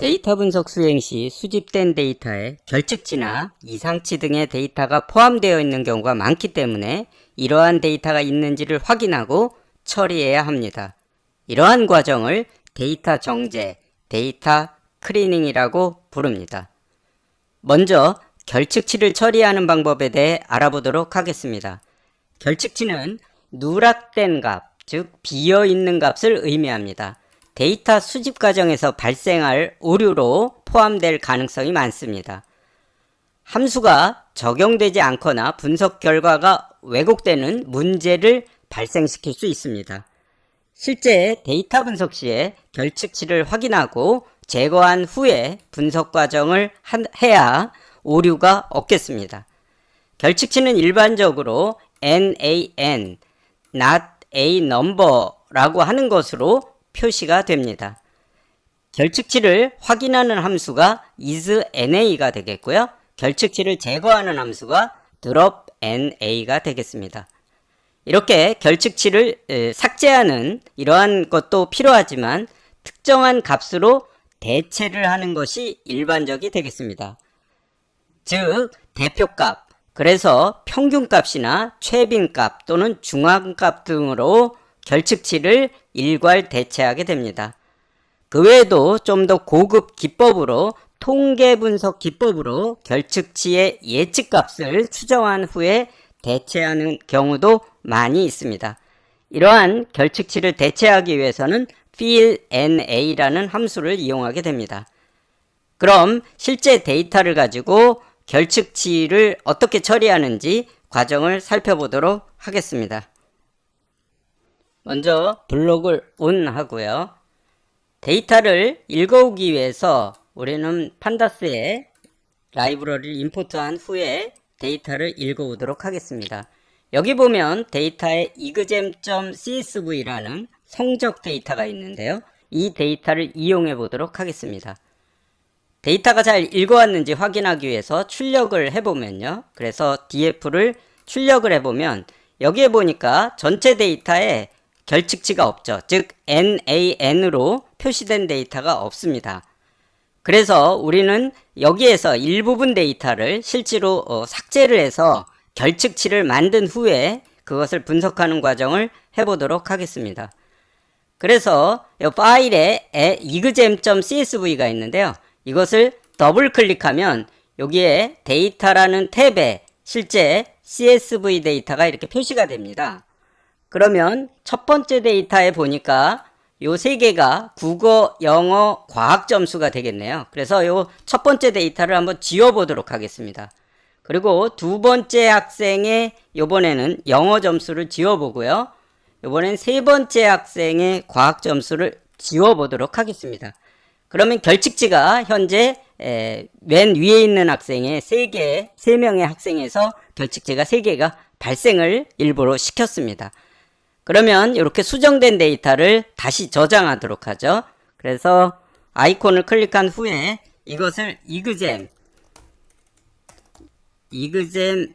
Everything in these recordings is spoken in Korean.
데이터 분석 수행 시 수집된 데이터에 결측치나 이상치 등의 데이터가 포함되어 있는 경우가 많기 때문에 이러한 데이터가 있는지를 확인하고 처리해야 합니다. 이러한 과정을 데이터 정제, 데이터 클리닝이라고 부릅니다. 먼저 결측치를 처리하는 방법에 대해 알아보도록 하겠습니다. 결측치는 누락된 값, 즉 비어 있는 값을 의미합니다. 데이터 수집 과정에서 발생할 오류로 포함될 가능성이 많습니다. 함수가 적용되지 않거나 분석 결과가 왜곡되는 문제를 발생시킬 수 있습니다. 실제 데이터 분석 시에 결측치를 확인하고 제거한 후에 분석 과정을 한- 해야 오류가 없겠습니다. 결측치는 일반적으로 NaN, not a number라고 하는 것으로 표시가 됩니다. 결측치를 확인하는 함수가 isNa가 되겠고요. 결측치를 제거하는 함수가 dropNa가 되겠습니다. 이렇게 결측치를 에, 삭제하는 이러한 것도 필요하지만 특정한 값으로 대체를 하는 것이 일반적이 되겠습니다. 즉 대표값 그래서 평균값이나 최빈값 또는 중앙값 등으로 결측치를 일괄 대체하게 됩니다. 그 외에도 좀 더 고급 기법으로 통계 분석 기법으로 결측치의 예측값을 추정한 후에 대체하는 경우도 많이 있습니다. 이러한 결측치를 대체하기 위해서는 fillNa라는 함수를 이용하게 됩니다. 그럼 실제 데이터를 가지고 결측치를 어떻게 처리하는지 과정을 살펴보도록 하겠습니다. 먼저 블록을 온 하고요. 데이터를 읽어오기 위해서 우리는 판다스에 라이브러리를 임포트한 후에 데이터를 읽어오도록 하겠습니다. 여기 보면 데이터에 exam.csv라는 성적 데이터가 있는데요. 이 데이터를 이용해 보도록 하겠습니다. 데이터가 잘 읽어왔는지 확인하기 위해서 출력을 해보면요. 그래서 df를 출력을 해보면 여기에 보니까 전체 데이터에 결측치가 없죠. 즉 nan으로 표시된 데이터가 없습니다. 그래서 우리는 여기에서 일부분 데이터를 실제로 어, 삭제를 해서 결측치를 만든 후에 그것을 분석하는 과정을 해보도록 하겠습니다. 그래서 이 파일에 exam.csv가 있는데요. 이것을 더블 클릭하면 여기에 데이터라는 탭에 실제 CSV 데이터가 이렇게 표시가 됩니다. 그러면 첫 번째 데이터에 보니까 요 세 개가 국어, 영어, 과학 점수가 되겠네요. 그래서 요 첫 번째 데이터를 한번 지워 보도록 하겠습니다. 그리고 두 번째 학생의 요번에는 영어 점수를 지워 보고요. 요번엔 세 번째 학생의 과학 점수를 지워 보도록 하겠습니다. 그러면 결측지가 현재 에, 맨 위에 있는 학생의 세 개, 세 명의 학생에서 결측지가 세 개가 발생을 일부러 시켰습니다. 그러면 이렇게 수정된 데이터를 다시 저장하도록 하죠. 그래서 아이콘을 클릭한 후에 이것을 exam exam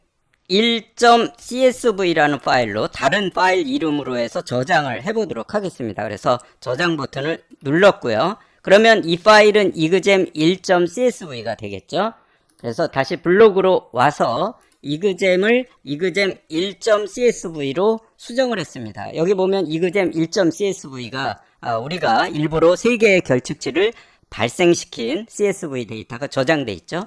1.csv라는 파일로 다른 파일 이름으로 해서 저장을 해보도록 하겠습니다. 그래서 저장 버튼을 눌렀고요. 그러면 이 파일은 exam 1.csv가 되겠죠. 그래서 다시 블록으로 와서 exam을 exam 1.csv로 수정을 했습니다. 여기 보면 exam 1.csv가 아, 우리가 일부러 3개의 결측치를 발생시킨 CSV 데이터가 저장돼 있죠.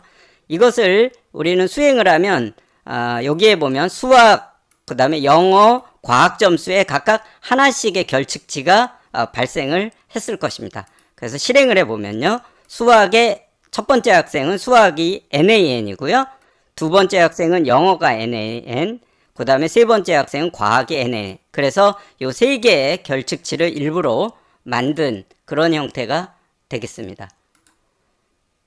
이것을 우리는 수행을 하면 아, 여기에 보면 수학, 그 다음에 영어, 과학 점수에 각각 하나씩의 결측치가 아, 발생을 했을 것입니다. 그래서 실행을 해보면요. 수학의 첫 번째 학생은 수학이 NaN이고요. 두 번째 학생은 영어가 NaN, 그 다음에 세 번째 학생은 과학이 NA. 그래서 요 세 개의 결측치를 일부러 만든 그런 형태가 되겠습니다.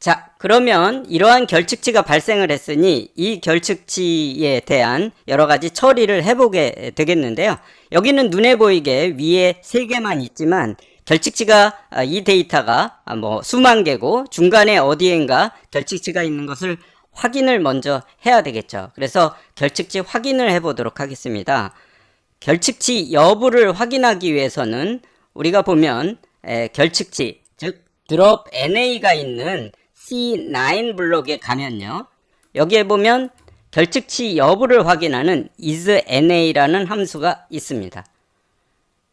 자, 그러면 이러한 결측치가 발생을 했으니 이 결측치에 대한 여러 가지 처리를 해보게 되겠는데요. 여기는 눈에 보이게 위에 세 개만 있지만 결측치가 아, 이 데이터가 아, 뭐 수만 개고 중간에 어디엔가 결측치가 있는 것을 확인을 먼저 해야 되겠죠. 그래서 결측치 확인을 해보도록 하겠습니다. 결측치 여부를 확인하기 위해서는 우리가 보면 에, 결측치 즉 드롭 NA가 있는 C9 블록에 가면요. 여기에 보면 결측치 여부를 확인하는 isNA라는 함수가 있습니다.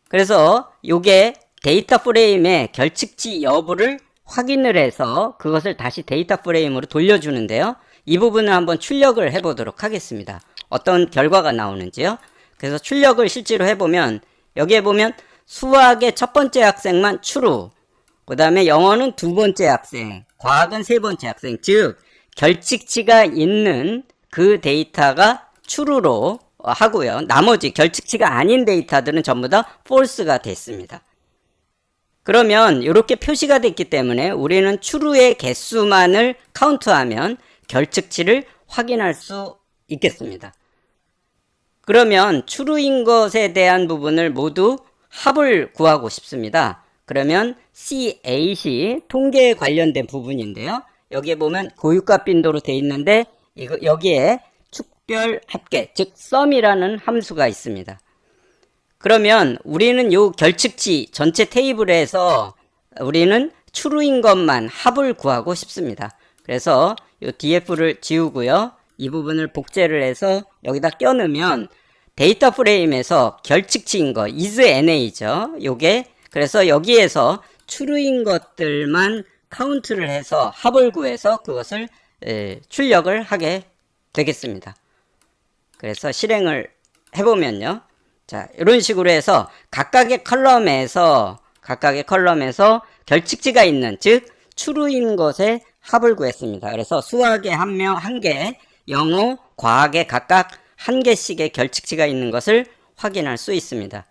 그래서 요게 데이터 프레임의 결측치 여부를 확인을 해서 그것을 다시 데이터 프레임으로 돌려주는데요. 이 부분을 한번 출력을 해보도록 하겠습니다. 어떤 결과가 나오는지요. 그래서 출력을 실제로 해보면 여기에 보면 수학의 첫 번째 학생만 true 그 다음에 영어는 두 번째 학생 과학은 세 번째 학생 즉 결측치가 있는 그 데이터가 true로 하고요. 나머지 결측치가 아닌 데이터들은 전부 다 false가 됐습니다. 그러면 이렇게 표시가 됐기 때문에 우리는 추루의 개수만을 카운트하면 결측치를 확인할 수 있겠습니다. 그러면 추루인 것에 대한 부분을 모두 합을 구하고 싶습니다. 그러면 C8이 통계에 관련된 부분인데요. 여기에 보면 고유값 빈도로 되어 있는데 이거 여기에 축별 합계 즉 sum이라는 함수가 있습니다. 그러면 우리는 요 결측치 전체 테이블에서 우리는 추루인 것만 합을 구하고 싶습니다. 그래서 요 df를 지우고요. 이 부분을 복제를 해서 여기다 껴넣으면 데이터 프레임에서 결측치인 거 is na죠. 요게 그래서 여기에서 추루인 것들만 카운트를 해서 합을 구해서 그것을 에, 출력을 하게 되겠습니다. 그래서 실행을 해보면요. 자, 이런 식으로 해서 각각의 컬럼에서 각각의 컬럼에서 결측지가 있는 즉 추루인 것의 합을 구했습니다. 그래서 수학의 한 명 한 개, 영어, 과학에 각각 한 개씩의 결측지가 있는 것을 확인할 수 있습니다.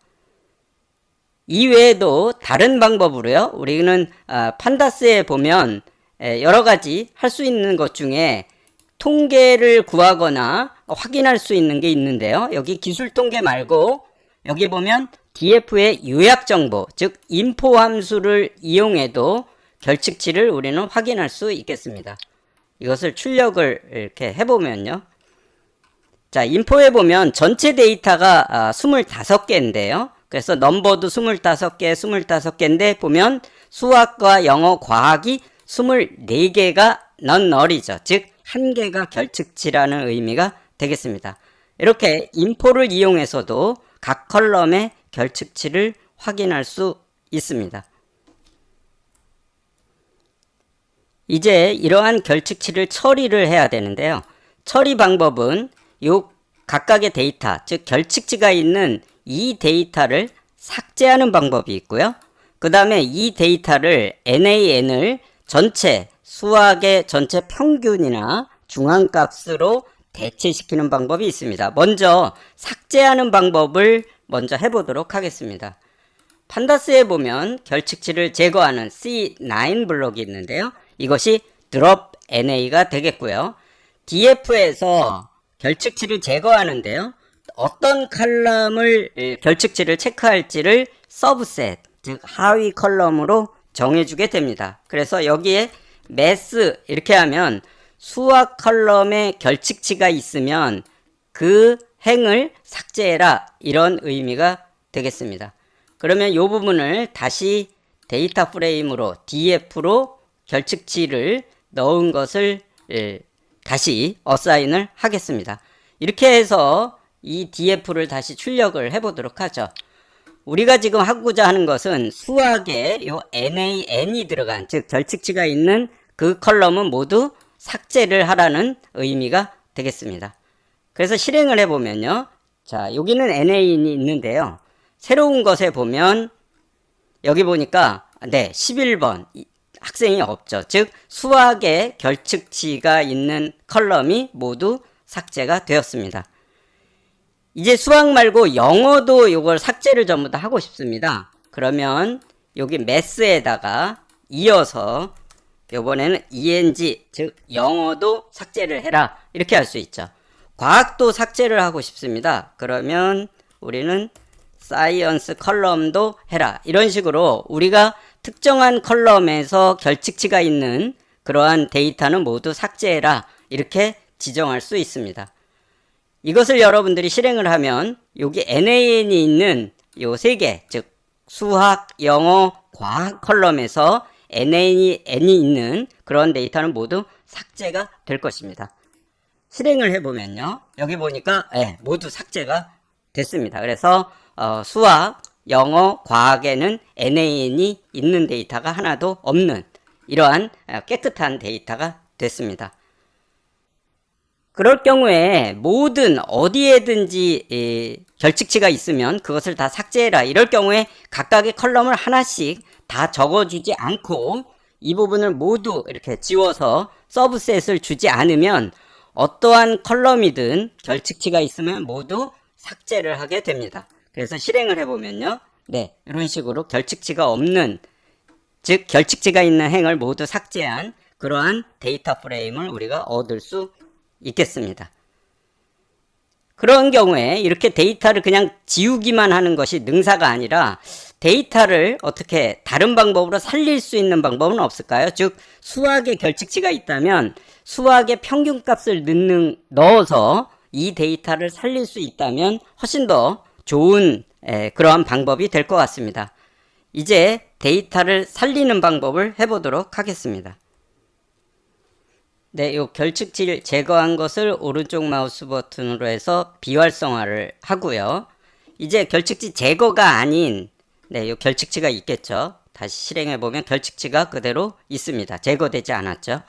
이외에도 다른 방법으로요. 우리는 아, 판다스에 보면 에, 여러 가지 할 수 있는 것 중에 통계를 구하거나 확인할 수 있는 게 있는데요. 여기 기술 통계 말고 여기 보면 DF의 요약 정보, 즉 인포 함수를 이용해도 결측치를 우리는 확인할 수 있겠습니다. 이것을 출력을 이렇게 해보면요. 자, 인포에 보면 전체 데이터가 아, 25개인데요. 그래서 넘버도 25개, 25개인데 보면 수학과 영어, 과학이 24개가 non-null이죠. 즉, 한 개가 결측치라는 의미가 되겠습니다. 이렇게 인포를 이용해서도 각 컬럼의 결측치를 확인할 수 있습니다. 이제 이러한 결측치를 처리를 해야 되는데요. 처리 방법은 요 각각의 데이터, 즉 결측치가 있는 이 데이터를 삭제하는 방법이 있고요. 그 다음에 이 데이터를 NAN을 전체 수학의 전체 평균이나 중앙값으로 대체시키는 방법이 있습니다. 먼저 삭제하는 방법을 먼저 해보도록 하겠습니다. 판다스에 보면 결측치를 제거하는 C9 블록이 있는데요. 이것이 drop NA가 되겠고요. DF에서 결측치를 제거하는데요. 어떤 칼럼을 결측치를 체크할지를 서브셋, 즉 하위 컬럼으로 정해주게 됩니다. 그래서 여기에 매스 이렇게 하면 수학 컬럼에 결측치가 있으면 그 행을 삭제해라 이런 의미가 되겠습니다. 그러면 이 부분을 다시 데이터 프레임으로 df로 결측치를 넣은 것을 예, 다시 어사인을 하겠습니다. 이렇게 해서 이 df를 다시 출력을 해보도록 하죠. 우리가 지금 하고자 하는 것은 수학에 요 nan이 들어간 즉 결측치가 있는 그 컬럼은 모두 삭제를 하라는 의미가 되겠습니다. 그래서 실행을 해보면요. 자, 여기는 NA인이 있는데요. 새로운 것에 보면 여기 보니까 네, 11번 학생이 없죠. 즉 수학의 결측치가 있는 컬럼이 모두 삭제가 되었습니다. 이제 수학 말고 영어도 이걸 삭제를 전부 다 하고 싶습니다. 그러면 여기 매스에다가 이어서 요번에는 eng 즉 영어도 삭제를 해라 이렇게 할 수 있죠. 과학도 삭제를 하고 싶습니다. 그러면 우리는 사이언스 컬럼도 해라 이런 식으로 우리가 특정한 컬럼에서 결측치가 있는 그러한 데이터는 모두 삭제해라 이렇게 지정할 수 있습니다. 이것을 여러분들이 실행을 하면 여기 NAN이 있는 요 세 개, 즉 수학, 영어, 과학 컬럼에서 NAN이 N이 있는 그런 데이터는 모두 삭제가 될 것입니다. 실행을 해보면요. 여기 보니까 예, 모두 삭제가 됐습니다. 그래서 어, 수학, 영어, 과학에는 NAN이 있는 데이터가 하나도 없는 이러한 어, 깨끗한 데이터가 됐습니다. 그럴 경우에 모든 어디에든지 이, 결칙치가 있으면 그것을 다 삭제해라. 이럴 경우에 각각의 컬럼을 하나씩 다 적어주지 않고 이 부분을 모두 이렇게 지워서 서브셋을 주지 않으면 어떠한 컬럼이든 결칙치가 있으면 모두 삭제를 하게 됩니다. 그래서 실행을 해보면요. 네, 이런 식으로 결칙치가 없는 즉 결칙치가 있는 행을 모두 삭제한 그러한 데이터 프레임을 우리가 얻을 수 있겠습니다. 그런 경우에 이렇게 데이터를 그냥 지우기만 하는 것이 능사가 아니라 데이터를 어떻게 다른 방법으로 살릴 수 있는 방법은 없을까요? 즉 수학의 결칙치가 있다면 수학의 평균값을 넣는, 넣어서 이 데이터를 살릴 수 있다면 훨씬 더 좋은 에, 그러한 방법이 될 것 같습니다. 이제 데이터를 살리는 방법을 해보도록 하겠습니다. 네, 요 결측치를 제거한 것을 오른쪽 마우스 버튼으로 해서 비활성화를 하고요. 이제 결측치 제거가 아닌 네, 요 결측치가 있겠죠. 다시 실행해 보면 결측치가 그대로 있습니다. 제거되지 않았죠.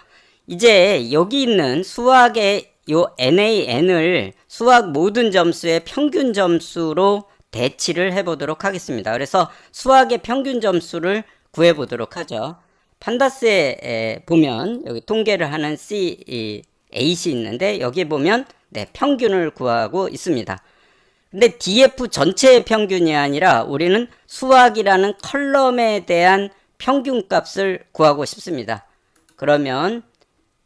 이제 여기 있는 수학의 요 NAN을 수학 모든 점수의 평균 점수로 대치를 해 보도록 하겠습니다. 그래서 수학의 평균 점수를 구해 보도록 하죠. 판다스에 보면 여기 통계를 하는 C 이, A이 있는데 여기 보면 네, 평균을 구하고 있습니다. 근데 DF 전체의 평균이 아니라 우리는 수학이라는 컬럼에 대한 평균 값을 구하고 싶습니다. 그러면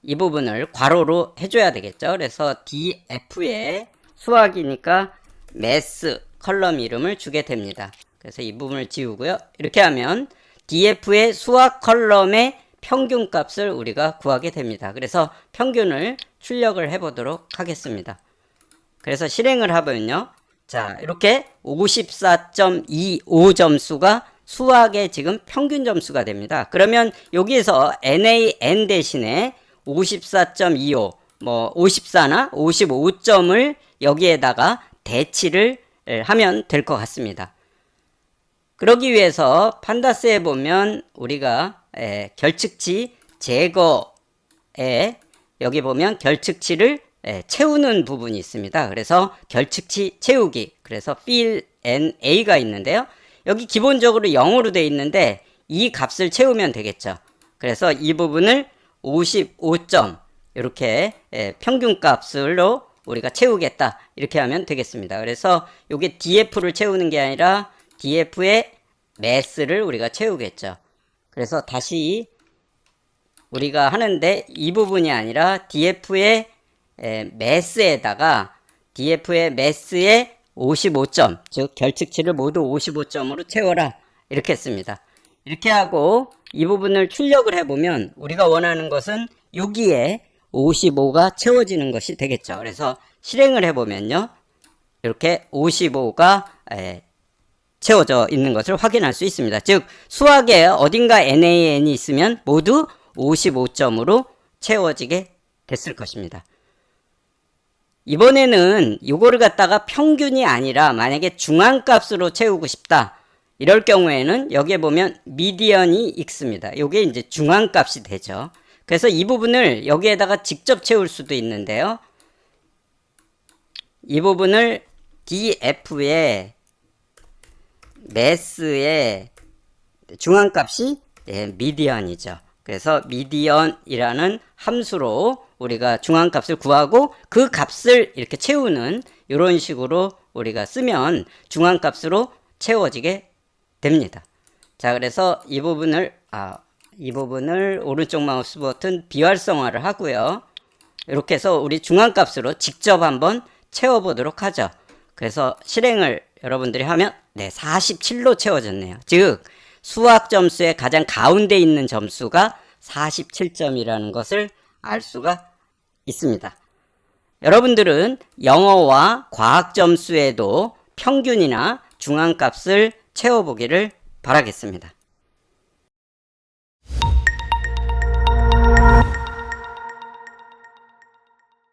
이 부분을 괄호로 해줘야 되겠죠. 그래서 DF에 수학이니까 매스 컬럼 이름을 주게 됩니다. 그래서 이 부분을 지우고요. 이렇게 하면 DF의 수학 컬럼의 평균 값을 우리가 구하게 됩니다. 그래서 평균을 출력을 해보도록 하겠습니다. 그래서 실행을 하면요. 자, 이렇게 54.25 점수가 수학의 지금 평균 점수가 됩니다. 그러면 여기에서 NAN 대신에 54.25, 뭐 54나 55점을 여기에다가 대치를 하면 될 것 같습니다. 그러기 위해서 판다스에 보면 우리가 에, 결측치 제거에 여기 보면 결측치를 에, 채우는 부분이 있습니다. 그래서 결측치 채우기 그래서 fill and a가 있는데요. 여기 기본적으로 0으로 되어 있는데 이 값을 채우면 되겠죠. 그래서 이 부분을 55점 이렇게 에, 평균 값으로 우리가 채우겠다 이렇게 하면 되겠습니다. 그래서 이게 df를 채우는 게 아니라 df의 매스를 우리가 채우겠죠. 그래서 다시 우리가 하는데 이 부분이 아니라 df의 매스에다가 df의 매스에 55점 즉 결측치를 모두 55점으로 채워라 이렇게 했습니다. 이렇게 하고 이 부분을 출력을 해보면 우리가 원하는 것은 여기에 55가 채워지는 것이 되겠죠. 그래서 실행을 해보면요. 이렇게 55가 채워져 있는 것을 확인할 수 있습니다. 즉 수학에 어딘가 NaN이 있으면 모두 55점으로 채워지게 됐을 것입니다. 이번에는 이거를 갖다가 평균이 아니라 만약에 중앙값으로 채우고 싶다. 이럴 경우에는 여기에 보면 미디언이 있습니다. 이게 이제 중앙값이 되죠. 그래서 이 부분을 여기에다가 직접 채울 수도 있는데요. 이 부분을 df에 매스의 중앙값이 네, 미디언이죠. 그래서 미디언이라는 함수로 우리가 중앙값을 구하고 그 값을 이렇게 채우는 이런 식으로 우리가 쓰면 중앙값으로 채워지게 됩니다. 자, 그래서 이 부분을 아, 이 부분을 오른쪽 마우스 버튼 비활성화를 하고요. 이렇게 해서 우리 중앙값으로 직접 한번 채워 보도록 하죠. 그래서 실행을 여러분들이 하면 네 47로 채워졌네요. 즉 수학 점수의 가장 가운데 있는 점수가 47점이라는 것을 알 수가 있습니다. 여러분들은 영어와 과학 점수에도 평균이나 중앙값을 채워보기를 바라겠습니다.